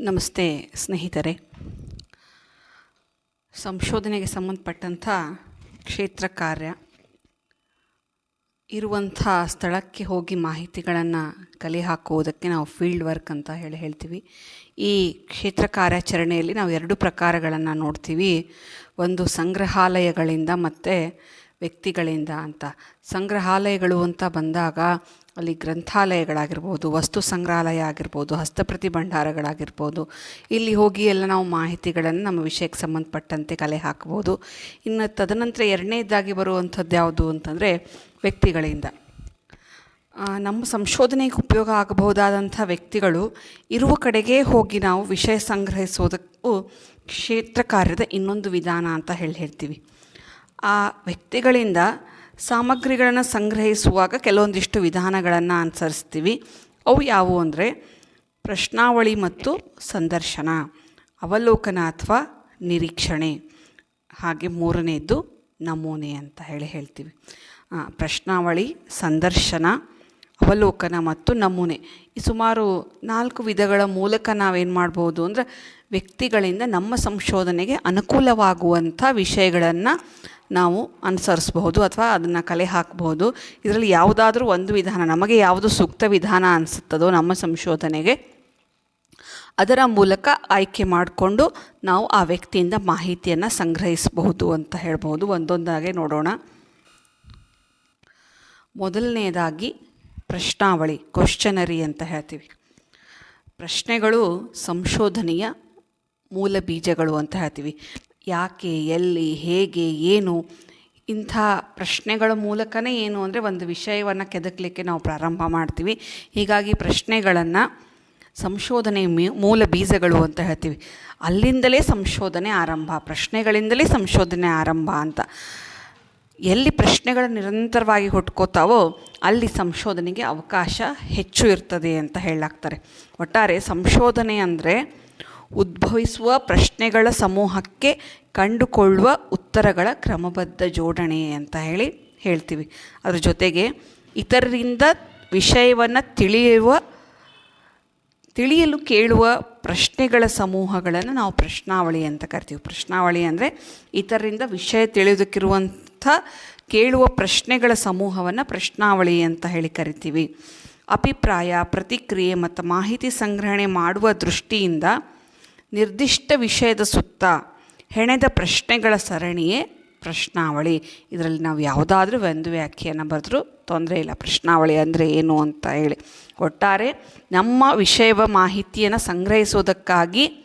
ನಮಸ್ತೆ ಸ್ನೇಹಿತರೆ. ಸಂಶೋಧನೆಗೆ ಸಂಬಂಧಪಟ್ಟಂಥ ಕ್ಷೇತ್ರ ಕಾರ್ಯ, ಇರುವಂಥ ಸ್ಥಳಕ್ಕೆ ಹೋಗಿ ಮಾಹಿತಿಗಳನ್ನು ಕಲೆ ಹಾಕುವುದಕ್ಕೆ ನಾವು ಫೀಲ್ಡ್ ವರ್ಕ್ ಅಂತ ಹೇಳಿ ಹೇಳ್ತೀವಿ. ಈ ಕ್ಷೇತ್ರ ಕಾರ್ಯಾಚರಣೆಯಲ್ಲಿ ನಾವು ಎರಡು ಪ್ರಕಾರಗಳನ್ನು ನೋಡ್ತೀವಿ. ಒಂದು ಸಂಗ್ರಹಾಲಯಗಳಿಂದ ಮತ್ತು ವ್ಯಕ್ತಿಗಳಿಂದ ಅಂತ. ಸಂಗ್ರಹಾಲಯಗಳು ಅಂತ ಬಂದಾಗ ಅಲ್ಲಿ ಗ್ರಂಥಾಲಯಗಳಾಗಿರ್ಬೋದು, ವಸ್ತು ಸಂಗ್ರಹಾಲಯ ಆಗಿರ್ಬೋದು ಹಸ್ತಪ್ರತಿ ಭಂಡಾರಗಳಾಗಿರ್ಬೋದು ಇಲ್ಲಿ ಹೋಗಿ ಎಲ್ಲ ನಾವು ಮಾಹಿತಿಗಳನ್ನು ನಮ್ಮ ವಿಷಯಕ್ಕೆ ಸಂಬಂಧಪಟ್ಟಂತೆ ಕಲೆ ಹಾಕ್ಬೋದು. ಇನ್ನು ತದನಂತರ ಎರಡನೇದಾಗಿ ಬರುವಂಥದ್ದು ಯಾವುದು ಅಂತಂದರೆ ವ್ಯಕ್ತಿಗಳಿಂದ. ನಮ್ಮ ಸಂಶೋಧನೆಗೆ ಉಪಯೋಗ ಆಗಬಹುದಾದಂಥ ವ್ಯಕ್ತಿಗಳು ಇರುವ ಕಡೆಗೆ ಹೋಗಿ ನಾವು ವಿಷಯ ಸಂಗ್ರಹಿಸೋದಕ್ಕೂ ಕ್ಷೇತ್ರ ಕಾರ್ಯದ ಇನ್ನೊಂದು ವಿಧಾನ ಅಂತ ಹೇಳಿ ಹೇಳ್ತೀವಿ. ಆ ವ್ಯಕ್ತಿಗಳಿಂದ ಸಾಮಗ್ರಿಗಳನ್ನು ಸಂಗ್ರಹಿಸುವಾಗ ಕೆಲವೊಂದಿಷ್ಟು ವಿಧಾನಗಳನ್ನು ಅನುಸರಿಸ್ತೀವಿ. ಅವು ಯಾವುವು ಅಂದರೆ ಪ್ರಶ್ನಾವಳಿ ಮತ್ತು ಸಂದರ್ಶನ, ಅವಲೋಕನ ಅಥವಾ ನಿರೀಕ್ಷಣೆ. ಹಾಗೆ ಮೂರನೇದು ನಮೂನೆ ಅಂತ ಹೇಳಿ ಹೇಳ್ತೀವಿ. ಪ್ರಶ್ನಾವಳಿ, ಸಂದರ್ಶನ, ಅವಲೋಕನ ಮತ್ತು ನಮೂನೆ. ಈ ಸುಮಾರು ನಾಲ್ಕು ವಿಧಗಳ ಮೂಲಕ ನಾವೇನು ಮಾಡ್ಬೋದು ಅಂದರೆ ವ್ಯಕ್ತಿಗಳಿಂದ ನಮ್ಮ ಸಂಶೋಧನೆಗೆ ಅನುಕೂಲವಾಗುವಂಥ ವಿಷಯಗಳನ್ನು ನಾವು ಅನುಸರಿಸ್ಬಹುದು ಅಥವಾ ಅದನ್ನು ಕಲೆ ಹಾಕಬಹುದು. ಇದರಲ್ಲಿ ಯಾವುದಾದ್ರೂ ಒಂದು ವಿಧಾನ, ನಮಗೆ ಯಾವುದು ಸೂಕ್ತ ವಿಧಾನ ಅನಿಸುತ್ತದೋ ನಮ್ಮ ಸಂಶೋಧನೆಗೆ ಅದರ ಮೂಲಕ ಆಯ್ಕೆ ಮಾಡಿಕೊಂಡು ನಾವು ಆ ವ್ಯಕ್ತಿಯಿಂದ ಮಾಹಿತಿಯನ್ನು ಸಂಗ್ರಹಿಸಬಹುದು ಅಂತ ಹೇಳ್ಬೋದು ಒಂದೊಂದಾಗೆ ನೋಡೋಣ. ಮೊದಲನೆಯದಾಗಿ ಪ್ರಶ್ನಾವಳಿ ಕ್ವಶ್ಚನರಿ ಅಂತ ಹೇಳ್ತೀವಿ. ಪ್ರಶ್ನೆಗಳು ಸಂಶೋಧನೆಯ ಮೂಲ ಬೀಜಗಳು ಅಂತ ಹೇಳ್ತೀವಿ. ಯಾಕೆ, ಎಲ್ಲಿ, ಹೇಗೆ, ಏನು? ಇಂಥ ಪ್ರಶ್ನೆಗಳ ಮೂಲಕನೇ ಏನು ಅಂದರೆ ಒಂದು ವಿಷಯವನ್ನು ಕೆದಕಲಿಕ್ಕೆ ನಾವು ಪ್ರಾರಂಭ ಮಾಡ್ತೀವಿ. ಹೀಗಾಗಿ ಪ್ರಶ್ನೆಗಳನ್ನು ಸಂಶೋಧನೆ ಮೂಲ ಬೀಜಗಳು ಅಂತ ಹೇಳ್ತೀವಿ. ಅಲ್ಲಿಂದಲೇ ಸಂಶೋಧನೆ ಆರಂಭ, ಪ್ರಶ್ನೆಗಳಿಂದಲೇ ಸಂಶೋಧನೆ ಆರಂಭ ಅಂತ. ಎಲ್ಲಿ ಪ್ರಶ್ನೆಗಳು ನಿರಂತರವಾಗಿ ಹುಟ್ಕೋತಾವೋ ಅಲ್ಲಿ ಸಂಶೋಧನೆಗೆ ಅವಕಾಶ ಹೆಚ್ಚು ಇರ್ತದೆ ಅಂತ ಹೇಳಾಗ್ತಾರೆ ಒಟ್ಟಾರೆ ಸಂಶೋಧನೆ ಅಂದರೆ ಉದ್ಭವಿಸುವ ಪ್ರಶ್ನೆಗಳ ಸಮೂಹಕ್ಕೆ ಕಂಡುಕೊಳ್ಳುವ ಉತ್ತರಗಳ ಕ್ರಮಬದ್ಧ ಜೋಡಣೆ ಅಂತ ಹೇಳಿ ಹೇಳ್ತೀವಿ. ಅದ್ರ ಜೊತೆಗೆ ಇತರರಿಂದ ವಿಷಯವನ್ನು ತಿಳಿಯುವ, ತಿಳಿಯಲು ಕೇಳುವ ಪ್ರಶ್ನೆಗಳ ಸಮೂಹಗಳನ್ನು ನಾವು ಪ್ರಶ್ನಾವಳಿ ಅಂತ ಕರಿತೀವಿ. ಪ್ರಶ್ನಾವಳಿ ಅಂದರೆ ಇತರರಿಂದ ವಿಷಯ ತಿಳಿಯೋದಕ್ಕಿರುವಂಥ ಕೇಳುವ ಪ್ರಶ್ನೆಗಳ ಸಮೂಹವನ್ನು ಪ್ರಶ್ನಾವಳಿ ಅಂತ ಹೇಳಿ ಕರಿತೀವಿ. ಅಭಿಪ್ರಾಯ, ಪ್ರತಿಕ್ರಿಯೆ ಮತ್ತು ಮಾಹಿತಿ ಸಂಗ್ರಹಣೆ ಮಾಡುವ ದೃಷ್ಟಿಯಿಂದ ನಿರ್ದಿಷ್ಟ ವಿಷಯದ ಸುತ್ತ ಹೆಣೆದ ಪ್ರಶ್ನೆಗಳ ಸರಣಿಯೇ ಪ್ರಶ್ನಾವಳಿ. ಇದರಲ್ಲಿ ನಾವು ಯಾವುದಾದ್ರೂ ಒಂದು ವ್ಯಾಖ್ಯಾನ ಬರೆದ್ರೂ ತೊಂದರೆ ಇಲ್ಲ. ಪ್ರಶ್ನಾವಳಿ ಅಂದರೆ ಏನು ಅಂತ ಹೇಳಿ. ಒಟ್ಟಾರೆ ನಮ್ಮ ವಿಷಯವ ಮಾಹಿತಿಯನ್ನು ಸಂಗ್ರಹಿಸೋದಕ್ಕಾಗಿ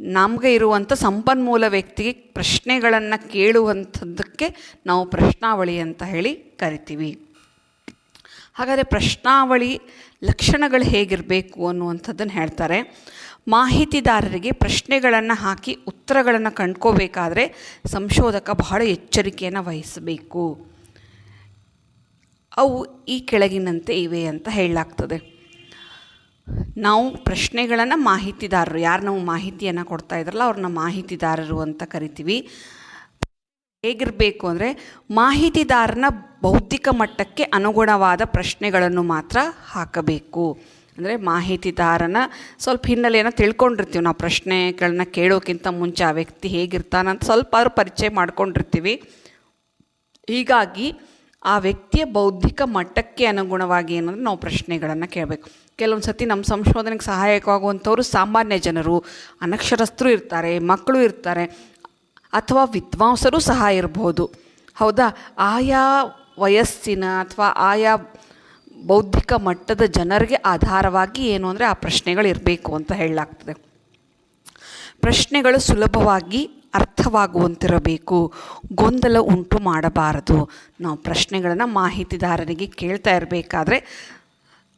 ನಮಗೆ ಇರುವಂಥ ಸಂಪನ್ಮೂಲ ವ್ಯಕ್ತಿಗೆ ಪ್ರಶ್ನೆಗಳನ್ನು ಕೇಳುವಂಥದ್ದಕ್ಕೆ ನಾವು ಪ್ರಶ್ನಾವಳಿ ಅಂತ ಹೇಳಿ ಕರಿತೀವಿ. ಹಾಗಾದರೆ ಪ್ರಶ್ನಾವಳಿ ಲಕ್ಷಣಗಳು ಹೇಗಿರಬೇಕು ಅನ್ನುವಂಥದ್ದನ್ನು ಹೇಳ್ತಾರೆ. ಮಾಹಿತಿದಾರರಿಗೆ ಪ್ರಶ್ನೆಗಳನ್ನು ಹಾಕಿ ಉತ್ತರಗಳನ್ನು ಕಂಡ್ಕೋಬೇಕಾದ್ರೆ ಸಂಶೋಧಕ ಬಹಳ ಎಚ್ಚರಿಕೆಯನ್ನು ವಹಿಸಬೇಕು. ಅವು ಈ ಕೆಳಗಿನಂತೆ ಇವೆ ಅಂತ ಹೇಳಲಾಗ್ತದೆ. ನಾವು ಪ್ರಶ್ನೆಗಳನ್ನು ಮಾಹಿತಿದಾರರು, ಯಾರು ನಾವು ಮಾಹಿತಿಯನ್ನು ಕೊಡ್ತಾ ಇದ್ರಲ್ಲ ಅವ್ರನ್ನ ಮಾಹಿತಿದಾರರು ಅಂತ ಕರಿತೀವಿ. ಹೇಗಿರಬೇಕು ಅಂದರೆ ಮಾಹಿತಿದಾರನ ಬೌದ್ಧಿಕ ಮಟ್ಟಕ್ಕೆ ಅನುಗುಣವಾದ ಪ್ರಶ್ನೆಗಳನ್ನು ಮಾತ್ರ ಹಾಕಬೇಕು. ಅಂದರೆ ಮಾಹಿತಿದಾರನ ಸ್ವಲ್ಪ ಹಿನ್ನೆಲೆಯನ್ನು ತಿಳ್ಕೊಂಡಿರ್ತೀವಿ ನಾವು ಪ್ರಶ್ನೆಗಳನ್ನ ಕೇಳೋಕ್ಕಿಂತ ಮುಂಚೆ ಆ ವ್ಯಕ್ತಿ ಹೇಗಿರ್ತಾನಂತ ಸ್ವಲ್ಪ ಅವ್ರು ಪರಿಚಯ ಮಾಡ್ಕೊಂಡಿರ್ತೀವಿ. ಹೀಗಾಗಿ ಆ ವ್ಯಕ್ತಿಯ ಬೌದ್ಧಿಕ ಮಟ್ಟಕ್ಕೆ ಅನುಗುಣವಾಗಿ ಏನಂದ್ರೆ ನಾವು ಪ್ರಶ್ನೆಗಳನ್ನು ಕೇಳಬೇಕು. ಕೆಲವೊಂದು ಸತಿ ನಮ್ಮ ಸಂಶೋಧನೆಗೆ ಸಹಾಯಕವಾಗುವಂಥವ್ರು ಸಾಮಾನ್ಯ ಜನರು, ಅನಕ್ಷರಸ್ಥರು ಇರ್ತಾರೆ, ಮಕ್ಕಳು ಇರ್ತಾರೆ, ಅಥವಾ ವಿದ್ವಾಂಸರು ಸಹ ಇರ್ಬೋದು. ಹೌದಾ? ಆಯಾ ವಯಸ್ಸಿನ ಅಥವಾ ಆಯಾ ಬೌದ್ಧಿಕ ಮಟ್ಟದ ಜನರಿಗೆ ಆಧಾರವಾಗಿ ಏನು ಅಂದರೆ ಆ ಪ್ರಶ್ನೆಗಳು ಇರಬೇಕು ಅಂತ ಹೇಳಲಾಗ್ತದೆ. ಪ್ರಶ್ನೆಗಳು ಸುಲಭವಾಗಿ ಅರ್ಥವಾಗುವಂತಿರಬೇಕು. ಗೊಂದಲ ಉಂಟು ಮಾಡಬಾರದು. ನಾವು ಪ್ರಶ್ನೆಗಳನ್ನು ಮಾಹಿತಿದಾರರಿಗೆ ಕೇಳ್ತಾ ಇರಬೇಕಾದ್ರೆ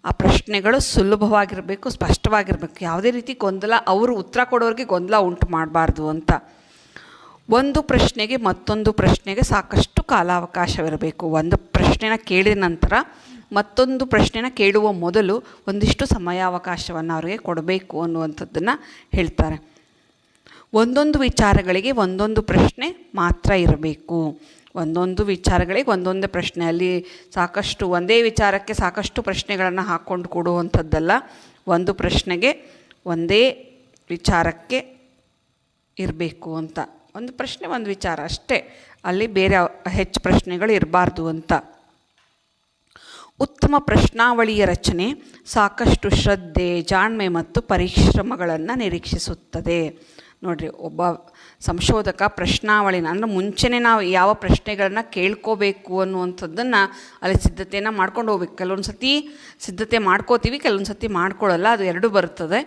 ಆ ಪ್ರಶ್ನೆಗಳು ಸುಲಭವಾಗಿರಬೇಕು, ಸ್ಪಷ್ಟವಾಗಿರಬೇಕು. ಯಾವುದೇ ರೀತಿ ಗೊಂದಲ, ಅವರು ಉತ್ತರ ಕೊಡೋರಿಗೆ ಗೊಂದಲ ಉಂಟು ಮಾಡಬಾರ್ದು ಅಂತ. ಒಂದು ಪ್ರಶ್ನೆಗೆ ಮತ್ತೊಂದು ಪ್ರಶ್ನೆಗೆ ಸಾಕಷ್ಟು ಕಾಲಾವಕಾಶವಿರಬೇಕು. ಒಂದು ಪ್ರಶ್ನೆನ ಕೇಳಿದ ನಂತರ ಮತ್ತೊಂದು ಪ್ರಶ್ನೆನ ಕೇಳುವ ಮೊದಲು ಒಂದಿಷ್ಟು ಸಮಯಾವಕಾಶವನ್ನು ಅವರಿಗೆ ಕೊಡಬೇಕು ಅನ್ನುವಂಥದ್ದನ್ನು ಹೇಳ್ತಾರೆ. ಒಂದೊಂದು ವಿಚಾರಗಳಿಗೆ ಒಂದೊಂದು ಪ್ರಶ್ನೆ ಮಾತ್ರ ಇರಬೇಕು. ಒಂದೊಂದು ವಿಚಾರಗಳಿಗೆ ಒಂದೊಂದೇ ಪ್ರಶ್ನೆ. ಅಲ್ಲಿ ಸಾಕಷ್ಟು, ಒಂದೇ ವಿಚಾರಕ್ಕೆ ಸಾಕಷ್ಟು ಪ್ರಶ್ನೆಗಳನ್ನು ಹಾಕ್ಕೊಂಡು ಕೊಡುವಂಥದ್ದಲ್ಲ. ಒಂದು ಪ್ರಶ್ನೆಗೆ ಒಂದೇ ವಿಚಾರಕ್ಕೆ ಇರಬೇಕು ಅಂತ. ಒಂದು ಪ್ರಶ್ನೆ, ಒಂದು ವಿಚಾರ ಅಷ್ಟೇ. ಅಲ್ಲಿ ಬೇರೆ ಹೆಚ್ಚು ಪ್ರಶ್ನೆಗಳು ಇರಬಾರ್ದು ಅಂತ. ಉತ್ತಮ ಪ್ರಶ್ನಾವಳಿಯ ರಚನೆ ಸಾಕಷ್ಟು ಶ್ರದ್ಧೆ, ಜಾಣ್ಮೆ ಮತ್ತು ಪರಿಶ್ರಮಗಳನ್ನು ನಿರೀಕ್ಷಿಸುತ್ತದೆ. ನೋಡಿರಿ, ಒಬ್ಬ ಸಂಶೋಧಕ ಪ್ರಶ್ನಾವಳಿನ, ಅಂದರೆ ಮುಂಚೆನೇ ನಾವು ಯಾವ ಪ್ರಶ್ನೆಗಳನ್ನ ಕೇಳ್ಕೋಬೇಕು ಅನ್ನುವಂಥದ್ದನ್ನು ಅಲ್ಲಿ ಸಿದ್ಧತೆಯನ್ನು ಮಾಡ್ಕೊಂಡು ಹೋಗ್ಬೇಕು. ಕೆಲವೊಂದು ಸತಿ ಸಿದ್ಧತೆ ಮಾಡ್ಕೋತೀವಿ ಕೆಲವೊಂದು ಸತಿ ಮಾಡ್ಕೊಳ್ಳಲ್ಲ, ಅದು ಎರಡೂ ಬರ್ತದೆ.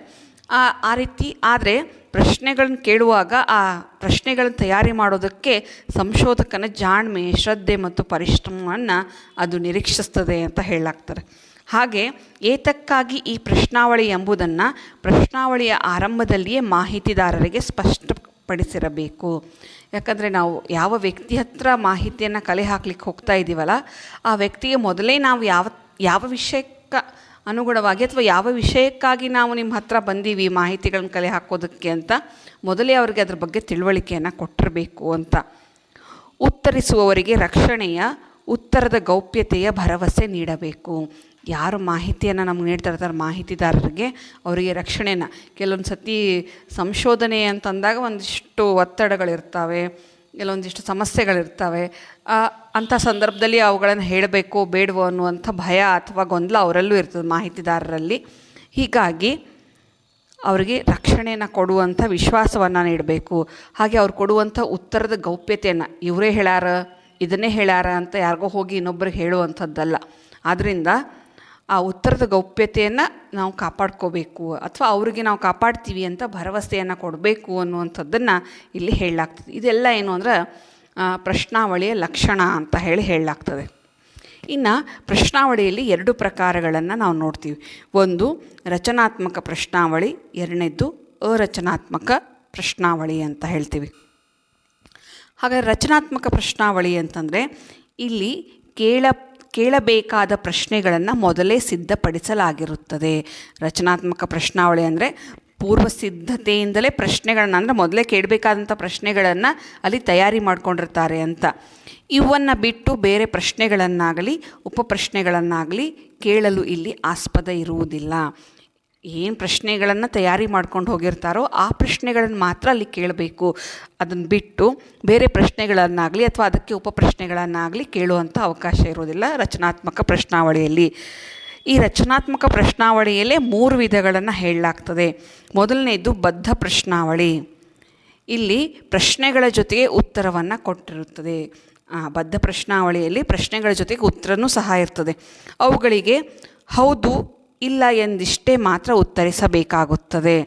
ಆ ರೀತಿ. ಆದರೆ ಪ್ರಶ್ನೆಗಳನ್ನ ಕೇಳುವಾಗ ಆ ಪ್ರಶ್ನೆಗಳನ್ನ ತಯಾರಿ ಮಾಡೋದಕ್ಕೆ ಸಂಶೋಧಕನ ಜಾಣ್ಮೆ, ಶ್ರದ್ಧೆ ಮತ್ತು ಪರಿಶ್ರಮವನ್ನು ಅದು ನಿರೀಕ್ಷಿಸ್ತದೆ ಅಂತ ಹೇಳಲಾಗ್ತಾರೆ ಹಾಗೆ ಏತಕ್ಕಾಗಿ ಈ ಪ್ರಶ್ನಾವಳಿ ಎಂಬುದನ್ನು ಪ್ರಶ್ನಾವಳಿಯ ಆರಂಭದಲ್ಲಿಯೇ ಮಾಹಿತಿದಾರರಿಗೆ ಸ್ಪಷ್ಟಪಡಿಸಿರಬೇಕು. ಯಾಕಂದರೆ ನಾವು ಯಾವ ವ್ಯಕ್ತಿ ಹತ್ರ ಮಾಹಿತಿಯನ್ನು ಕಲೆ ಹಾಕ್ಲಿಕ್ಕೆ ಹೋಗ್ತಾ ಇದ್ದೀವಲ್ಲ ಆ ವ್ಯಕ್ತಿಗೆ ಮೊದಲೇ ನಾವು ಯಾವ ಯಾವ ವಿಷಯಕ್ಕೆ ಅನುಗುಣವಾಗಿ ಅಥವಾ ಯಾವ ವಿಷಯಕ್ಕಾಗಿ ನಾವು ನಿಮ್ಮ ಹತ್ರ ಬಂದೀವಿ ಮಾಹಿತಿಗಳನ್ನ ಕಲೆ ಹಾಕೋದಕ್ಕೆ ಅಂತ ಮೊದಲೇ ಅವರಿಗೆ ಅದ್ರ ಬಗ್ಗೆ ತಿಳುವಳಿಕೆಯನ್ನು ಕೊಟ್ಟಿರಬೇಕು ಅಂತ. ಉತ್ತರಿಸುವವರಿಗೆ ರಕ್ಷಣೆಯ, ಉತ್ತರದ ಗೌಪ್ಯತೆಯ ಭರವಸೆ ನೀಡಬೇಕು. ಯಾರು ಮಾಹಿತಿಯನ್ನು ನಮ್ಗೆ ನೀಡ್ತಾ ಇರ್ತಾರೆ ಮಾಹಿತಿದಾರರಿಗೆ ಅವರಿಗೆ ರಕ್ಷಣೆನ ಕೆಲವೊಂದು ಸತಿ ಸಂಶೋಧನೆ ಅಂತಂದಾಗ ಒಂದಿಷ್ಟು ಒತ್ತಡಗಳಿರ್ತವೆ. ಕೆಲವೊಂದಿಷ್ಟು ಸಮಸ್ಯೆಗಳಿರ್ತವೆ. ಅಂಥ ಸಂದರ್ಭದಲ್ಲಿ ಅವುಗಳನ್ನು ಹೇಳಬೇಕು, ಬೇಡವೋ ಅನ್ನುವಂಥ ಭಯ ಅಥವಾ ಗೊಂದಲ ಅವರಲ್ಲೂ ಇರ್ತದೆ ಮಾಹಿತಿದಾರರಲ್ಲಿ. ಹೀಗಾಗಿ ಅವರಿಗೆ ರಕ್ಷಣೆಯನ್ನು ಕೊಡುವಂಥ ವಿಶ್ವಾಸವನ್ನು ನೀಡಬೇಕು. ಹಾಗೆ ಅವ್ರು ಕೊಡುವಂಥ ಉತ್ತರದ ಗೌಪ್ಯತೆಯನ್ನು, ಇವರೇ ಹೇಳ್ಯಾರ, ಇದನ್ನೇ ಹೇಳ್ಯಾರ ಅಂತ ಯಾರಿಗೋ ಹೋಗಿ ಇನ್ನೊಬ್ರಿಗೆ ಹೇಳುವಂಥದ್ದಲ್ಲ. ಆದ್ದರಿಂದ ಆ ಉತ್ತರದ ಗೌಪ್ಯತೆಯನ್ನು ನಾವು ಕಾಪಾಡ್ಕೋಬೇಕು ಅಥವಾ ಅವರಿಗೆ ನಾವು ಕಾಪಾಡ್ತೀವಿ ಅಂತ ಭರವಸೆಯನ್ನು ಕೊಡಬೇಕು ಅನ್ನುವಂಥದ್ದನ್ನು ಇಲ್ಲಿ ಹೇಳಲಾಗ್ತದೆ. ಇದೆಲ್ಲ ಏನು ಅಂದ್ರೆ ಪ್ರಶ್ನಾವಳಿಯ ಲಕ್ಷಣ ಅಂತ ಹೇಳಿ ಹೇಳಲಾಗ್ತದೆ. ಇನ್ನು ಪ್ರಶ್ನಾವಳಿಯಲ್ಲಿ ಎರಡು ಪ್ರಕಾರಗಳನ್ನು ನಾವು ನೋಡ್ತೀವಿ. ಒಂದು, ರಚನಾತ್ಮಕ ಪ್ರಶ್ನಾವಳಿ, ಎರಡನೇದ್ದು, ಅರಚನಾತ್ಮಕ ಪ್ರಶ್ನಾವಳಿ ಅಂತ ಹೇಳ್ತೀವಿ. ಹಾಗಾದರೆ ರಚನಾತ್ಮಕ ಪ್ರಶ್ನಾವಳಿ ಅಂತಂದರೆ, ಇಲ್ಲಿ ಕೇಳ ಕೇಳಬೇಕಾದ ಪ್ರಶ್ನೆಗಳನ್ನು ಮೊದಲೇ ಸಿದ್ಧಪಡಿಸಲಾಗಿರುತ್ತದೆ. ರಚನಾತ್ಮಕ ಪ್ರಶ್ನಾವಳಿ ಅಂದರೆ ಪೂರ್ವ ಸಿದ್ಧತೆಯಿಂದಲೇ ಪ್ರಶ್ನೆಗಳನ್ನ ಅಂದರೆ ಮೊದಲೇ ಕೇಳಬೇಕಾದಂಥ ಪ್ರಶ್ನೆಗಳನ್ನು ಅಲ್ಲಿ ತಯಾರಿ ಮಾಡ್ಕೊಂಡಿರ್ತಾರೆ ಅಂತ. ಇವನ್ನು ಬಿಟ್ಟು ಬೇರೆ ಪ್ರಶ್ನೆಗಳನ್ನಾಗಲಿ ಉಪಪ್ರಶ್ನೆಗಳನ್ನಾಗಲಿ ಕೇಳಲು ಇಲ್ಲಿ ಆಸ್ಪದ ಇರುವುದಿಲ್ಲ. ಏನು ಪ್ರಶ್ನೆಗಳನ್ನು ತಯಾರಿ ಮಾಡ್ಕೊಂಡು ಹೋಗಿರ್ತಾರೋ ಆ ಪ್ರಶ್ನೆಗಳನ್ನು ಮಾತ್ರ ಅಲ್ಲಿ ಕೇಳಬೇಕು. ಅದನ್ನು ಬಿಟ್ಟು ಬೇರೆ ಪ್ರಶ್ನೆಗಳನ್ನಾಗಲಿ ಅಥವಾ ಅದಕ್ಕೆ ಉಪ ಪ್ರಶ್ನೆಗಳನ್ನಾಗಲಿ ಕೇಳುವಂಥ ಅವಕಾಶ ಇರೋದಿಲ್ಲ ರಚನಾತ್ಮಕ ಪ್ರಶ್ನಾವಳಿಯಲ್ಲಿ. ಈ ರಚನಾತ್ಮಕ ಪ್ರಶ್ನಾವಳಿಯಲ್ಲೇ ಮೂರು ವಿಧಗಳನ್ನು ಹೇಳಲಾಗ್ತದೆ. ಮೊದಲನೇದು ಬದ್ಧ ಪ್ರಶ್ನಾವಳಿ. ಇಲ್ಲಿ ಪ್ರಶ್ನೆಗಳ ಜೊತೆಗೆ ಉತ್ತರವನ್ನು ಕೊಟ್ಟಿರುತ್ತದೆ. ಬದ್ಧ ಪ್ರಶ್ನಾವಳಿಯಲ್ಲಿ ಪ್ರಶ್ನೆಗಳ ಜೊತೆಗೆ ಉತ್ತರನೂ ಸಹ ಇರ್ತದೆ. ಅವುಗಳಿಗೆ ಹೌದು ಇಲ್ಲ ಎಂದಿಷ್ಟೇ ಮಾತ್ರ ಉತ್ತರಿಸಬೇಕಾಗುತ್ತದೆ.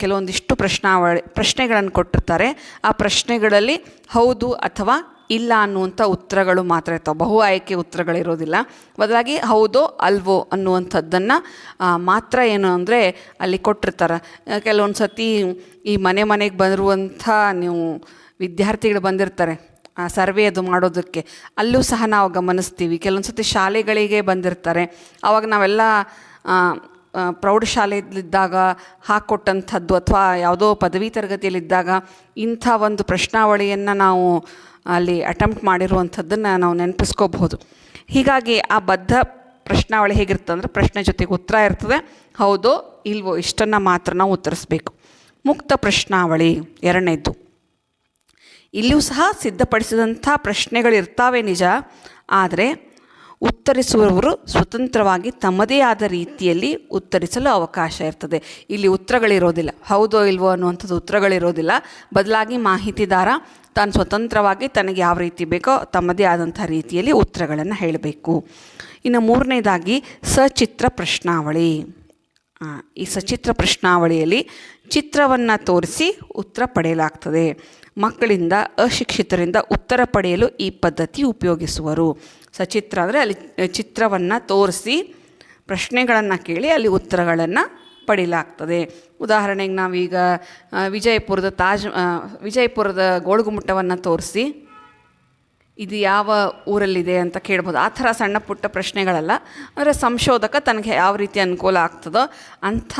ಕೆಲವೊಂದಿಷ್ಟು ಪ್ರಶ್ನಾವಳಿ ಪ್ರಶ್ನೆಗಳನ್ನು ಕೊಟ್ಟಿರ್ತಾರೆ. ಆ ಪ್ರಶ್ನೆಗಳಲ್ಲಿ ಹೌದು ಅಥವಾ ಇಲ್ಲ ಅನ್ನುವಂಥ ಉತ್ತರಗಳು ಮಾತ್ರ ಇರ್ತವೆ. ಬಹು ಆಯ್ಕೆ ಉತ್ತರಗಳಿರೋದಿಲ್ಲ. ಬದಲಾಗಿ ಹೌದೋ ಅಲ್ವೋ ಅನ್ನುವಂಥದ್ದನ್ನು ಮಾತ್ರ ಏನು ಅಂದರೆ ಅಲ್ಲಿ ಕೊಟ್ಟಿರ್ತಾರೆ. ಕೆಲವೊಂದು ಸತಿ ಈ ಮನೆ ಮನೆಗೆ ಬಂದಿರುವಂಥ ನೀವು ವಿದ್ಯಾರ್ಥಿಗಳು ಬಂದಿರ್ತಾರೆ. ಸರ್ವೆ ಅದು ಮಾಡೋದಕ್ಕೆ. ಅಲ್ಲೂ ಸಹ ನಾವು ಗಮನಿಸ್ತೀವಿ. ಕೆಲವೊಂದು ಸರ್ತಿ ಶಾಲೆಗಳಿಗೆ ಬಂದಿರ್ತಾರೆ. ಆವಾಗ ನಾವೆಲ್ಲ ಪ್ರೌಢಶಾಲೆಯಲ್ಲಿದ್ದಾಗ ಹಾಕ್ಕೊಟ್ಟಂಥದ್ದು ಅಥವಾ ಯಾವುದೋ ಪದವಿ ತರಗತಿಯಲ್ಲಿದ್ದಾಗ ಇಂಥ ಒಂದು ಪ್ರಶ್ನಾವಳಿಯನ್ನು ನಾವು ಅಲ್ಲಿ ಅಟೆಂಪ್ಟ್ ಮಾಡಿರುವಂಥದ್ದನ್ನು ನಾವು ನೆನಪಿಸ್ಕೋಬಹುದು. ಹೀಗಾಗಿ ಆ ಬದ್ಧ ಪ್ರಶ್ನಾವಳಿ ಹೇಗಿರ್ತದೆ ಅಂದರೆ ಪ್ರಶ್ನೆ ಜೊತೆಗೆ ಉತ್ತರ ಇರ್ತದೆ. ಹೌದೋ ಇಲ್ವೋ ಇಷ್ಟನ್ನು ಮಾತ್ರ ನಾವು ಉತ್ತರಿಸ್ಬೇಕು. ಮುಕ್ತ ಪ್ರಶ್ನಾವಳಿ ಎರಡನೇದ್ದು ಇಲ್ಲಿಯೂ ಸಹ ಸಿದ್ಧಪಡಿಸಿದಂಥ ಪ್ರಶ್ನೆಗಳಿರ್ತಾವೆ ನಿಜ. ಆದರೆ ಉತ್ತರಿಸುವವರು ಸ್ವತಂತ್ರವಾಗಿ ತಮ್ಮದೇ ಆದ ರೀತಿಯಲ್ಲಿ ಉತ್ತರಿಸಲು ಅವಕಾಶ ಇರ್ತದೆ. ಇಲ್ಲಿ ಉತ್ತರಗಳಿರೋದಿಲ್ಲ. ಹೌದೋ ಇಲ್ವೋ ಅನ್ನುವಂಥದ್ದು ಉತ್ತರಗಳಿರೋದಿಲ್ಲ. ಬದಲಾಗಿ ಮಾಹಿತಿದಾರ ತಾನು ಸ್ವತಂತ್ರವಾಗಿ ತನಗೆ ಯಾವ ರೀತಿ ಬೇಕೋ ತಮ್ಮದೇ ಆದಂಥ ರೀತಿಯಲ್ಲಿ ಉತ್ತರಗಳನ್ನು ಹೇಳಬೇಕು. ಇನ್ನು ಮೂರನೇದಾಗಿ ಸಚಿತ್ರ ಪ್ರಶ್ನಾವಳಿ. ಈ ಸಚಿತ್ರ ಪ್ರಶ್ನಾವಳಿಯಲ್ಲಿ ಚಿತ್ರವನ್ನು ತೋರಿಸಿ ಉತ್ತರ ಪಡೆಯಲಾಗ್ತದೆ. ಮಕ್ಕಳಿಂದ ಅಶಿಕ್ಷಿತರಿಂದ ಉತ್ತರ ಪಡೆಯಲು ಈ ಪದ್ಧತಿ ಉಪಯೋಗಿಸುವರು. ಸಚಿತ್ರ ಅಂದರೆ ಅಲ್ಲಿ ಚಿತ್ರವನ್ನು ತೋರಿಸಿ ಪ್ರಶ್ನೆಗಳನ್ನು ಕೇಳಿ ಅಲ್ಲಿ ಉತ್ತರಗಳನ್ನು ಪಡೀಲಾಗ್ತದೆ ಉದಾಹರಣೆಗೆ ನಾವೀಗ ವಿಜಯಪುರದ ತಾಜ್ ವಿಜಯಪುರದ ಗೋಳುಗುಮ್ಮಟವನ್ನು ತೋರಿಸಿ, ಇದು ಯಾವ ಊರಲ್ಲಿದೆ ಅಂತ ಕೇಳ್ಬೋದು. ಆ ಥರ ಸಣ್ಣ ಪುಟ್ಟ ಪ್ರಶ್ನೆಗಳಲ್ಲ ಅಂದರೆ ಸಂಶೋಧಕ ತನಗೆ ಯಾವ ರೀತಿ ಅನುಕೂಲ ಆಗ್ತದೋ ಅಂಥ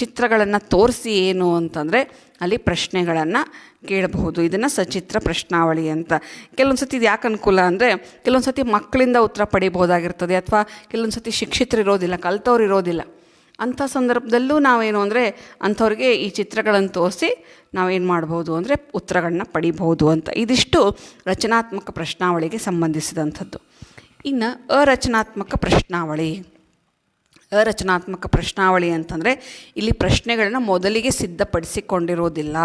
ಚಿತ್ರಗಳನ್ನು ತೋರಿಸಿ ಏನು ಅಂತಂದರೆ ಅಲ್ಲಿ ಪ್ರಶ್ನೆಗಳನ್ನು ಕೇಳಬಹುದು. ಇದನ್ನು ಸಚಿತ್ರ ಪ್ರಶ್ನಾವಳಿ ಅಂತ. ಕೆಲವೊಂದು ಸತಿ ಇದು ಯಾಕೆ ಅನುಕೂಲ ಅಂದರೆ ಕೆಲವೊಂದು ಸತಿ ಮಕ್ಕಳಿಂದ ಉತ್ತರ ಪಡಿಬೋದಾಗಿರ್ತದೆ ಅಥವಾ ಕೆಲವೊಂದು ಸತಿ ಶಿಕ್ಷಿತರು ಇರೋದಿಲ್ಲ, ಕಲ್ತವ್ರು ಇರೋದಿಲ್ಲ. ಅಂಥ ಸಂದರ್ಭದಲ್ಲೂ ನಾವೇನು ಅಂದರೆ, ಅಂಥವ್ರಿಗೆ ಈ ಚಿತ್ರಗಳನ್ನು ತೋರಿಸಿ ನಾವೇನು ಮಾಡ್ಬೋದು ಅಂದರೆ ಉತ್ತರಗಳನ್ನ ಪಡಿಬೋದು ಅಂತ. ಇದಿಷ್ಟು ರಚನಾತ್ಮಕ ಪ್ರಶ್ನಾವಳಿಗೆ ಸಂಬಂಧಿಸಿದಂಥದ್ದು. ಇನ್ನು ಅರಚನಾತ್ಮಕ ಪ್ರಶ್ನಾವಳಿ. ಅರಚನಾತ್ಮಕ ಪ್ರಶ್ನಾವಳಿ ಅಂತಂದರೆ ಇಲ್ಲಿ ಪ್ರಶ್ನೆಗಳನ್ನ ಮೊದಲಿಗೆ ಸಿದ್ಧಪಡಿಸಿಕೊಂಡಿರೋದಿಲ್ಲ.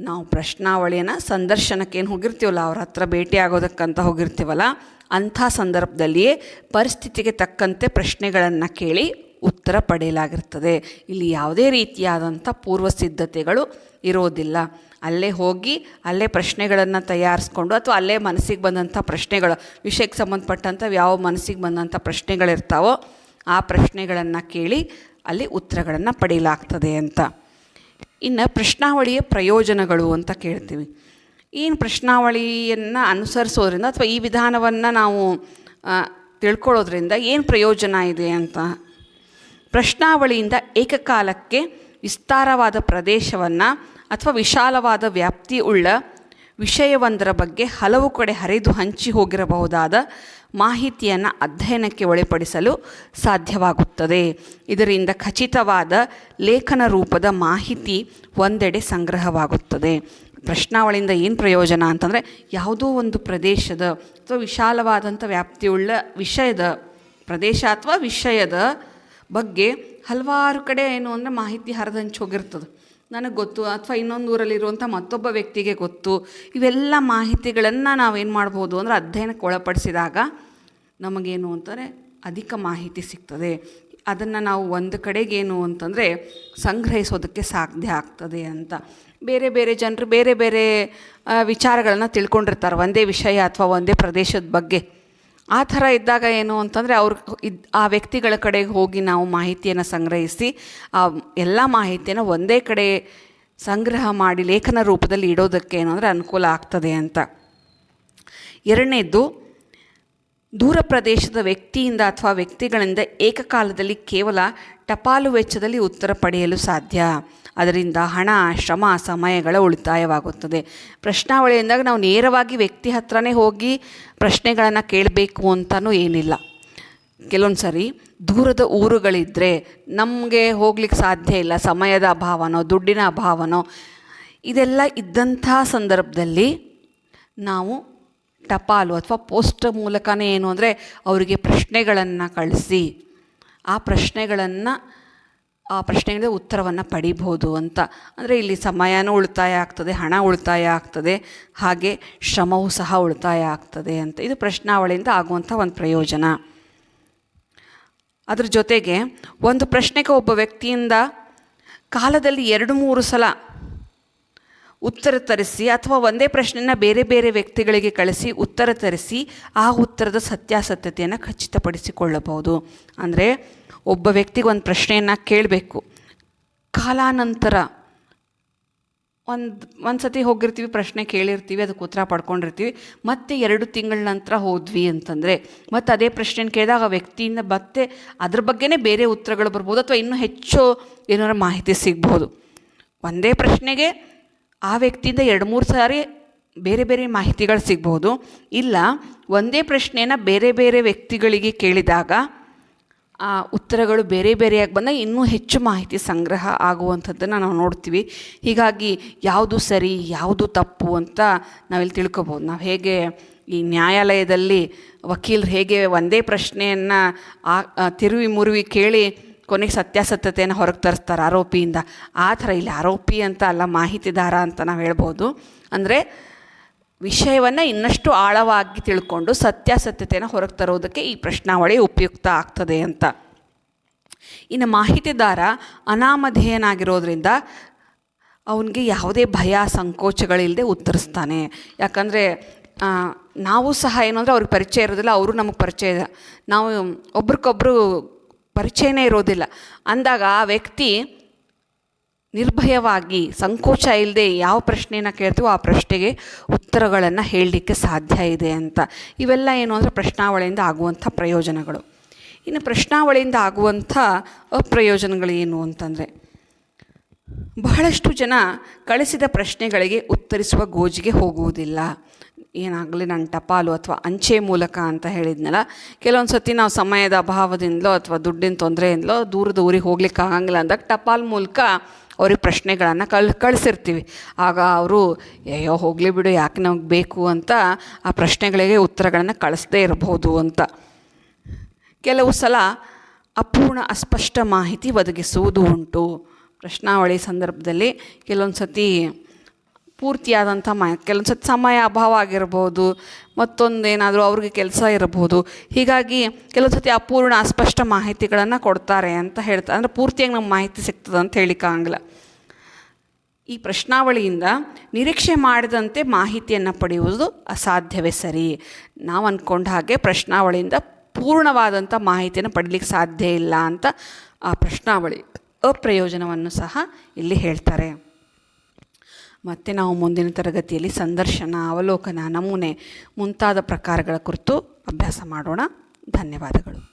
ನಾವು ಪ್ರಶ್ನಾವಳಿಯನ್ನು ಸಂದರ್ಶನಕ್ಕೆ ಏನು ಹೋಗಿರ್ತೀವಲ್ಲ, ಅವ್ರ ಹತ್ರ ಭೇಟಿ ಆಗೋದಕ್ಕಂತ ಹೋಗಿರ್ತೀವಲ್ಲ, ಅಂಥ ಸಂದರ್ಭದಲ್ಲಿಯೇ ಪರಿಸ್ಥಿತಿಗೆ ತಕ್ಕಂತೆ ಪ್ರಶ್ನೆಗಳನ್ನು ಕೇಳಿ ಉತ್ತರ ಪಡೆಯಲಾಗಿರ್ತದೆ. ಇಲ್ಲಿ ಯಾವುದೇ ರೀತಿಯಾದಂಥ ಪೂರ್ವ ಸಿದ್ಧತೆಗಳು ಇರೋದಿಲ್ಲ. ಅಲ್ಲೇ ಹೋಗಿ, ಅಲ್ಲೇ ಪ್ರಶ್ನೆಗಳನ್ನು ತಯಾರಿಸ್ಕೊಂಡು ಅಥವಾ ಅಲ್ಲೇ ಮನಸ್ಸಿಗೆ ಬಂದಂಥ ಪ್ರಶ್ನೆಗಳು, ವಿಷಯಕ್ಕೆ ಸಂಬಂಧಪಟ್ಟಂಥ ಯಾವ ಮನಸ್ಸಿಗೆ ಬಂದಂಥ ಪ್ರಶ್ನೆಗಳಿರ್ತಾವೋ ಆ ಪ್ರಶ್ನೆಗಳನ್ನು ಕೇಳಿ ಅಲ್ಲಿ ಉತ್ತರಗಳನ್ನು ಪಡೆಯಲಾಗ್ತದೆ ಅಂತ. ಇನ್ನು ಪ್ರಶ್ನಾವಳಿಯ ಪ್ರಯೋಜನಗಳು ಅಂತ ಕೇಳ್ತೀವಿ. ಏನು ಪ್ರಶ್ನಾವಳಿಯನ್ನು ಅನುಸರಿಸೋದ್ರಿಂದ ಅಥವಾ ಈ ವಿಧಾನವನ್ನು ನಾವು ತಿಳ್ಕೊಳ್ಳೋದ್ರಿಂದ ಏನು ಪ್ರಯೋಜನ ಇದೆ ಅಂತ? ಪ್ರಶ್ನಾವಳಿಯಿಂದ ಏಕಕಾಲಕ್ಕೆ ವಿಸ್ತಾರವಾದ ಪ್ರದೇಶವನ್ನು ಅಥವಾ ವಿಶಾಲವಾದ ವ್ಯಾಪ್ತಿ ಉಳ್ಳ ವಿಷಯವೊಂದರ ಬಗ್ಗೆ ಹಲವು ಕಡೆ ಹರಿದು ಹಂಚಿ ಹೋಗಿರಬಹುದಾದ ಮಾಹಿತಿಯನ್ನು ಅಧ್ಯಯನಕ್ಕೆ ಒಳಪಡಿಸಲು ಸಾಧ್ಯವಾಗುತ್ತದೆ. ಇದರಿಂದ ಖಚಿತವಾದ ಲೇಖನ ರೂಪದ ಮಾಹಿತಿ ಒಂದೆಡೆ ಸಂಗ್ರಹವಾಗುತ್ತದೆ. ಪ್ರಶ್ನಾವಳಿಯಿಂದ ಏನು ಪ್ರಯೋಜನ ಅಂತಂದರೆ ಯಾವುದೋ ಒಂದು ಪ್ರದೇಶದ ಅಥವಾ ವಿಶಾಲವಾದಂಥ ವ್ಯಾಪ್ತಿಯುಳ್ಳ ವಿಷಯದ ಪ್ರದೇಶ ಅಥವಾ ವಿಷಯದ ಬಗ್ಗೆ ಹಲವಾರು ಕಡೆ ಏನು ಅಂದರೆ ಮಾಹಿತಿ ಹರಿದಂಚು ಹೋಗಿರ್ತದೆ. ನನಗೆ ಗೊತ್ತು, ಅಥವಾ ಇನ್ನೊಂದು ಊರಲ್ಲಿರುವಂಥ ಮತ್ತೊಬ್ಬ ವ್ಯಕ್ತಿಗೆ ಗೊತ್ತು. ಇವೆಲ್ಲ ಮಾಹಿತಿಗಳನ್ನು ನಾವೇನು ಮಾಡ್ಬೋದು ಅಂದರೆ ಅಧ್ಯಯನಕ್ಕೆ ಒಳಪಡಿಸಿದಾಗ ನಮಗೇನು ಅಂತಂದರೆ ಅಧಿಕ ಮಾಹಿತಿ ಸಿಗ್ತದೆ. ಅದನ್ನು ನಾವು ಒಂದು ಕಡೆಗೇನು ಅಂತಂದರೆ ಸಂಗ್ರಹಿಸೋದಕ್ಕೆ ಸಾಧ್ಯ ಆಗ್ತದೆ ಅಂತ. ಬೇರೆ ಬೇರೆ ಜನರು ಬೇರೆ ಬೇರೆ ವಿಚಾರಗಳನ್ನು ತಿಳ್ಕೊಂಡಿರ್ತಾರೆ. ಒಂದೇ ವಿಷಯ ಅಥವಾ ಒಂದೇ ಪ್ರದೇಶದ ಬಗ್ಗೆ. ಆ ಥರ ಇದ್ದಾಗ ಏನು ಅಂತಂದರೆ ಅವ್ರ ಇದ್ ಆ ವ್ಯಕ್ತಿಗಳ ಕಡೆಗೆ ಹೋಗಿ ನಾವು ಮಾಹಿತಿಯನ್ನು ಸಂಗ್ರಹಿಸಿ, ಆ ಎಲ್ಲ ಮಾಹಿತಿಯನ್ನು ಒಂದೇ ಕಡೆ ಸಂಗ್ರಹ ಮಾಡಿ ಲೇಖನ ರೂಪದಲ್ಲಿ ಇಡೋದಕ್ಕೆ ಏನಂದರೆ ಅನುಕೂಲ ಆಗ್ತದೆ ಅಂತ. ಎರಡನೇದು ದೂರ ಪ್ರದೇಶದ ವ್ಯಕ್ತಿಯಿಂದ ಅಥವಾ ವ್ಯಕ್ತಿಗಳಿಂದ ಏಕಕಾಲದಲ್ಲಿ ಕೇವಲ ಟಪಾಲು ವೆಚ್ಚದಲ್ಲಿ ಉತ್ತರ ಪಡೆಯಲು ಸಾಧ್ಯ. ಅದರಿಂದ ಹಣ, ಶ್ರಮ, ಸಮಯಗಳ ಉಳಿತಾಯವಾಗುತ್ತದೆ. ಪ್ರಶ್ನಾವಳಿ ಅಂದಾಗ ನಾವು ನೇರವಾಗಿ ವ್ಯಕ್ತಿ ಹತ್ರನೇ ಹೋಗಿ ಪ್ರಶ್ನೆಗಳನ್ನು ಕೇಳಬೇಕು ಅಂತಲೂ ಏನಿಲ್ಲ. ಕೆಲವೊಂದು ಸರಿ ದೂರದ ಊರುಗಳಿದ್ದರೆ ನಮಗೆ ಹೋಗ್ಲಿಕ್ಕೆ ಸಾಧ್ಯ ಇಲ್ಲ, ಸಮಯದ ಅಭಾವನೋ, ದುಡ್ಡಿನ ಅಭಾವನೋ, ಇದೆಲ್ಲ ಇದ್ದಂಥ ಸಂದರ್ಭದಲ್ಲಿ ನಾವು ಟಪಾಲು ಅಥವಾ ಪೋಸ್ಟ್ ಮೂಲಕನೇ ಏನು ಅಂದರೆ ಅವರಿಗೆ ಪ್ರಶ್ನೆಗಳನ್ನು ಕಳಿಸಿ, ಆ ಪ್ರಶ್ನೆಗಳನ್ನು ಆ ಪ್ರಶ್ನೆಗಳಿಗೆ ಉತ್ತರವನ್ನು ಪಡಿಬೋದು ಅಂತ. ಅಂದರೆ ಇಲ್ಲಿ ಸಮಯನೂ ಉಳಿತಾಯ ಆಗ್ತದೆ, ಹಣ ಉಳಿತಾಯ ಆಗ್ತದೆ, ಹಾಗೆ ಶ್ರಮವೂ ಸಹ ಉಳಿತಾಯ ಆಗ್ತದೆ ಅಂತ. ಇದು ಪ್ರಶ್ನಾವಳಿಯಿಂದ ಆಗುವಂಥ ಒಂದು ಪ್ರಯೋಜನ. ಅದ್ರ ಜೊತೆಗೆ ಒಂದು ಪ್ರಶ್ನೆಗೆ ಒಬ್ಬ ವ್ಯಕ್ತಿಯಿಂದ ಕಾಲದಲ್ಲಿ ಎರಡು ಮೂರು ಸಲ ಉತ್ತರ ತರಿಸಿ ಅಥವಾ ಒಂದೇ ಪ್ರಶ್ನೆಯನ್ನು ಬೇರೆ ಬೇರೆ ವ್ಯಕ್ತಿಗಳಿಗೆ ಕಳಿಸಿ ಉತ್ತರ ತರಿಸಿ ಆ ಉತ್ತರದ ಸತ್ಯಾಸತ್ಯತೆಯನ್ನು ಖಚಿತಪಡಿಸಿಕೊಳ್ಳಬಹುದು. ಅಂದರೆ ಒಬ್ಬ ವ್ಯಕ್ತಿಗೆ ಒಂದು ಪ್ರಶ್ನೆಯನ್ನು ಕೇಳಬೇಕು. ಕಾಲಾನಂತರ ಒಂದು ಒಂದು ಸತಿ ಹೋಗಿರ್ತೀವಿ, ಪ್ರಶ್ನೆ ಕೇಳಿರ್ತೀವಿ, ಅದಕ್ಕೆ ಉತ್ತರ ಪಡ್ಕೊಂಡಿರ್ತೀವಿ, ಮತ್ತೆ ಎರಡು ತಿಂಗಳ ನಂತರ ಹೋದ್ವಿ ಅಂತಂದರೆ, ಮತ್ತು ಅದೇ ಪ್ರಶ್ನೆ ಕೇಳಿದಾಗ ಆ ವ್ಯಕ್ತಿಯಿಂದ ಮತ್ತೆ ಅದ್ರ ಬಗ್ಗೆನೇ ಬೇರೆ ಉತ್ತರಗಳು ಬರ್ಬೋದು ಅಥವಾ ಇನ್ನೂ ಹೆಚ್ಚು ಏನಾರ ಮಾಹಿತಿ ಸಿಗ್ಬೋದು. ಒಂದೇ ಪ್ರಶ್ನೆಗೆ ಆ ವ್ಯಕ್ತಿಯಿಂದ ಎರಡು ಮೂರು ಸಾರಿ ಬೇರೆ ಬೇರೆ ಮಾಹಿತಿಗಳು ಸಿಗ್ಬೋದು. ಇಲ್ಲ, ಒಂದೇ ಪ್ರಶ್ನೆನ ಬೇರೆ ಬೇರೆ ವ್ಯಕ್ತಿಗಳಿಗೆ ಕೇಳಿದಾಗ, ಆ ಉತ್ತರಗಳು ಬೇರೆ ಬೇರೆಯಾಗಿ ಬಂದಾಗ ಇನ್ನೂ ಹೆಚ್ಚು ಮಾಹಿತಿ ಸಂಗ್ರಹ ಆಗುವಂಥದ್ದನ್ನು ನಾವು ನೋಡ್ತೀವಿ. ಹೀಗಾಗಿ ಯಾವುದು ಸರಿ, ಯಾವುದು ತಪ್ಪು ಅಂತ ನಾವಿಲ್ಲಿ ತಿಳ್ಕೊಬೋದು. ನಾವು ಹೇಗೆ ಈ ನ್ಯಾಯಾಲಯದಲ್ಲಿ ವಕೀಲರು ಹೇಗೆ ಒಂದೇ ಪ್ರಶ್ನೆಯನ್ನು ಆ ತಿರುವಿ ಮುರುವಿ ಕೇಳಿ ಕೊನೆಗೆ ಸತ್ಯಾಸತ್ಯತೆಯನ್ನು ಹೊರಗೆ ತರಿಸ್ತಾರೆ ಆರೋಪಿಯಿಂದ. ಆ ಥರ ಇಲ್ಲಿ ಆರೋಪಿ ಅಂತ ಅಲ್ಲ, ಮಾಹಿತಿದಾರ ಅಂತ ನಾವು ಹೇಳ್ಬೋದು. ಅಂದರೆ ವಿಷಯವನ್ನು ಇನ್ನಷ್ಟು ಆಳವಾಗಿ ತಿಳ್ಕೊಂಡು ಸತ್ಯಾಸತ್ಯತೆಯನ್ನು ಹೊರಗೆ ತರೋದಕ್ಕೆ ಈ ಪ್ರಶ್ನಾವಳಿ ಉಪಯುಕ್ತ ಆಗ್ತದೆ ಅಂತ. ಇನ್ನು ಮಾಹಿತಿದಾರ ಅನಾಮಧೇಯನಾಗಿರೋದ್ರಿಂದ ಅವನಿಗೆ ಯಾವುದೇ ಭಯ ಸಂಕೋಚಗಳಿಲ್ಲದೆ ಉತ್ತರಿಸ್ತಾನೆ. ಯಾಕಂದರೆ ನಾವು ಸಹ ಏನು ಅಂದರೆ ಅವ್ರಿಗೆ ಪರಿಚಯ ಇರೋದಿಲ್ಲ, ಅವರು ನಮಗೆ ಪರಿಚಯ ಇಲ್ಲ. ನಾವು ಒಬ್ರಿಗೊಬ್ರು ಪರಿಚಯನೇ ಇರೋದಿಲ್ಲ. ಅಂದಾಗ ಆ ವ್ಯಕ್ತಿ ನಿರ್ಭಯವಾಗಿ ಸಂಕೋಚ ಇಲ್ಲದೆ ಯಾವ ಪ್ರಶ್ನೆಯನ್ನು ಕೇಳ್ತೀವೋ ಆ ಪ್ರಶ್ನೆಗೆ ಉತ್ತರಗಳನ್ನು ಹೇಳಲಿಕ್ಕೆ ಸಾಧ್ಯ ಇದೆ ಅಂತ. ಇವೆಲ್ಲ ಏನು ಅಂದರೆ ಪ್ರಶ್ನಾವಳಿಯಿಂದ ಆಗುವಂಥ ಪ್ರಯೋಜನಗಳು. ಇನ್ನು ಪ್ರಶ್ನಾವಳಿಯಿಂದ ಆಗುವಂಥ ಅಪ್ರಯೋಜನಗಳು ಏನು ಅಂತಂದರೆ, ಬಹಳಷ್ಟು ಜನ ಕಳಿಸಿದ ಪ್ರಶ್ನೆಗಳಿಗೆ ಉತ್ತರಿಸುವ ಗೋಜಿಗೆ ಹೋಗುವುದಿಲ್ಲ. ಏನಾಗಲಿ ನಾನು ಟಪಾಲು ಅಥವಾ ಅಂಚೆ ಮೂಲಕ ಅಂತ ಹೇಳಿದ್ನಲ್ಲ ಕೆಲವೊಂದು ಸತಿ ನಾವು ಸಮಯದ ಅಭಾವದಿಂದಲೋ ಅಥವಾ ದುಡ್ಡಿನ ತೊಂದರೆಯಿಂದಲೋ ದೂರದ ಊರಿಗೆ ಹೋಗ್ಲಿಕ್ಕೆ ಆಗಂಗಿಲ್ಲ ಅಂದಾಗ ಟಪಾಲ್ ಮೂಲಕ ಅವ್ರಿಗೆ ಪ್ರಶ್ನೆಗಳನ್ನು ಕಳ್, ಕಳಿಸಿರ್ತೀವಿ. ಆಗ ಅವರು, ಅಯ್ಯೋ, ಹೋಗಲಿ ಬಿಡು, ಯಾಕೆ ನಮಗೆ ಬೇಕು? ಅಂತ ಆ ಪ್ರಶ್ನೆಗಳಿಗೆ ಉತ್ತರಗಳನ್ನು ಕಳಿಸ್ದೇ ಇರಬಹುದು ಅಂತ. ಕೆಲವು ಸಲ ಅಪೂರ್ಣ ಅಸ್ಪಷ್ಟ ಮಾಹಿತಿ ಒದಗಿಸುವುದು ಉಂಟು. ಪ್ರಶ್ನಾವಳಿ ಸಂದರ್ಭದಲ್ಲಿ ಕೆಲವೊಂದು ಸತಿ ಪೂರ್ತಿಯಾದಂಥ ಮಾ, ಕೆಲವೊಂದು ಸರ್ತಿ ಸಮಯ ಅಭಾವ ಆಗಿರ್ಬೋದು ಮತ್ತೊಂದು ಏನಾದರೂ ಅವ್ರಿಗೆ ಕೆಲಸ ಇರಬಹುದು ಹೀಗಾಗಿ ಕೆಲವೊಂದು ಸತಿ ಅಪೂರ್ಣ ಅಸ್ಪಷ್ಟ ಮಾಹಿತಿಗಳನ್ನು ಕೊಡ್ತಾರೆ ಅಂತ ಹೇಳ್ತಾರೆ. ಅಂದರೆ ಪೂರ್ತಿಯಾಗಿ ನಮ್ಗೆ ಮಾಹಿತಿ ಸಿಗ್ತದೆ ಅಂತ ಹೇಳಿಕ್ಕಾಗಲ್ಲ ಈ ಪ್ರಶ್ನಾವಳಿಯಿಂದ ನಿರೀಕ್ಷೆ ಮಾಡಿದಂತೆ ಮಾಹಿತಿಯನ್ನು ಪಡೆಯುವುದು ಅಸಾಧ್ಯವೇ ಸರಿ? ನಾವು ಅಂದ್ಕೊಂಡ ಹಾಗೆ ಪ್ರಶ್ನಾವಳಿಯಿಂದ ಪೂರ್ಣವಾದಂಥ ಮಾಹಿತಿಯನ್ನು ಪಡೀಲಿಕ್ಕೆ ಸಾಧ್ಯ ಇಲ್ಲ ಅಂತ ಆ ಪ್ರಶ್ನಾವಳಿ ಅಪ್ರಯೋಜನವನ್ನು ಸಹ ಇಲ್ಲಿ ಹೇಳ್ತಾರೆ. ಮತ್ತು ನಾವು ಮುಂದಿನ ತರಗತಿಯಲ್ಲಿ ಸಂದರ್ಶನ ಅವಲೋಕನ ನಮೂನೆ ಮುಂತಾದ ಪ್ರಕಾರಗಳ ಕುರಿತು ಅಭ್ಯಾಸ ಮಾಡೋಣ. ಧನ್ಯವಾದಗಳು.